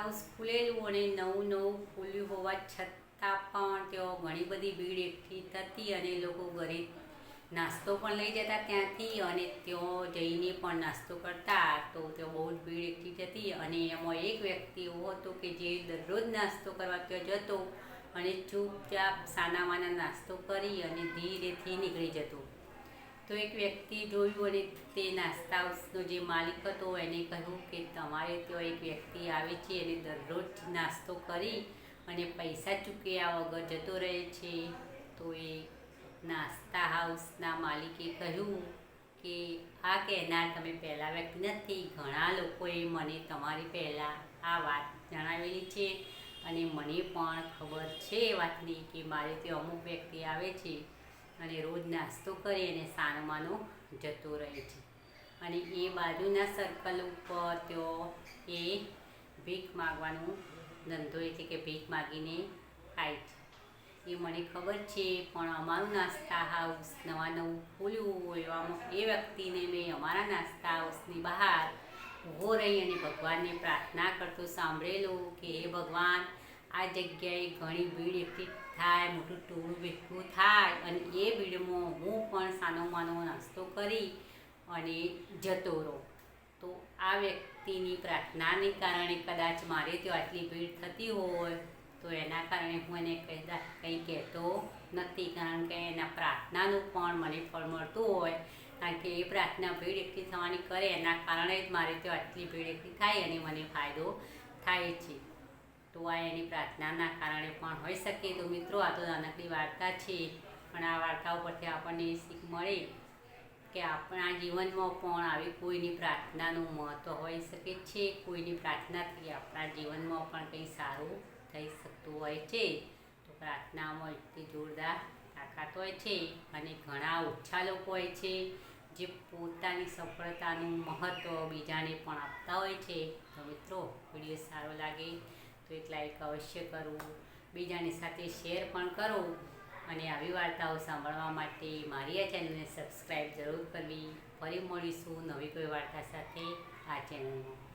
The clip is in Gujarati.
હાઉસ ખુલેલું અને નવું નવું ખુલ્યું હોવા છતાં પણ તેઓ ઘણી બધી ભીડ એકઠી થતી અને લોકો ઘરે નાસ્તો પણ લઈ જતા ત્યાંથી અને તેઓ જઈને પણ નાસ્તો કરતા. તો તેઓ બહુ જ ભીડ એકઠી થતી અને એમાં એક વ્યક્તિ એવો હતો કે જે દરરોજ નાસ્તો કરવા ત્યાં જતો અને ચૂપચાપ સાનામાના નાસ્તો કરી અને ધીરેથી નીકળી જતો. તો એક વ્યક્તિ જોયું અને તે નાસ્તા હાઉસનો જે માલિક હતો એને કહ્યું કે તમારે ત્યાં એક વ્યક્તિ આવે છે અને દરરોજ નાસ્તો કરી અને પૈસા ચૂક્યા વગર જતો રહે છે, તો એ નાસ્તા હાઉસના માલિકે કહ્યું કે, આ કહેનાર તમે પહેલાં વ્યક્તિ નથી. ઘણા લોકોએ મને તમારી પહેલાં આ વાત જણાવેલી છે અને મને પણ ખબર છે એ વાતની કે મારે ત્યાં અમુક વ્યક્તિ આવે છે અને રોજ નાસ્તો કરી અને સાનમાનો જતો રહે છે. અને એ બાજુના સર્કલ ઉપર તેઓ એ ભીખ માગવાનું ધંધો એટલે કે ભીખ માગીને ખાય છે. એ મને ખબર છે, પણ અમારું નાસ્તા હાઉસ નવા નવું ખોલ્યું એવામાં એ વ્યક્તિને મેં અમારા નાસ્તા હાઉસની બહાર ઊભો રહી અને ભગવાનને પ્રાર્થના કરતો સાંભળેલું કે, હે ભગવાન, આ જગ્યાએ ઘણી ભીડ એકઠી થાય, મોટું ટોળું ભેગું થાય અને એ ભીડમાં હું પણ સાનો માનો નાસ્તો કરી અને જતો રહો. તો આ વ્યક્તિની પ્રાર્થનાને કારણે કદાચ મારે ત્યાં આટલી ભીડ થતી હોય, તો એના કારણે હું એને કદાચ કંઈ કહેતો નથી. કારણ કે એના પ્રાર્થનાનું પણ મને ફળ મળતું હોય. કારણ કે એ પ્રાર્થના ભીડ એકઠી થવાની કરે, એના કારણે જ મારે ત્યાં આટલી ભીડ એકઠી થાય અને મને ફાયદો થાય છે. તો આ એની પ્રાર્થનાના કારણે પણ હોઈ શકે. તો મિત્રો, આ તો નાનકડી વાર્તા છે. પણ આ વાર્તાઓ પરથી આપણને શીખ મળે. કે આપણા જીવનમાં પણ આવી કોઈની પ્રાર્થનાનું મહત્ત્વ હોઈ શકે છે, કોઈની પ્રાર્થનાથી આપણા જીવનમાં પણ કંઈ સારું થઈ શકતું હોય છે, તો પ્રાર્થનામાં એટલી જોરદાર તાકાત હોય છે અને ઘણા ઓછા લોકો હોય છે જે પોતાની સફળતાનું મહત્ત્વ બીજાને પણ આપતા હોય છે. તો મિત્રો, વીડિયો સારો લાગે તો એક લાઈક અવશ્ય કરવું બીજાની સાથે શેર પણ કરો. અને આવી વાર્તાઓ સાંભળવા માટે મારી આ ચેનલને સબસ્ક્રાઈબ જરૂર કરવી. ફરી મળીશું નવી કોઈ વાર્તા સાથે આ ચેનલમાં.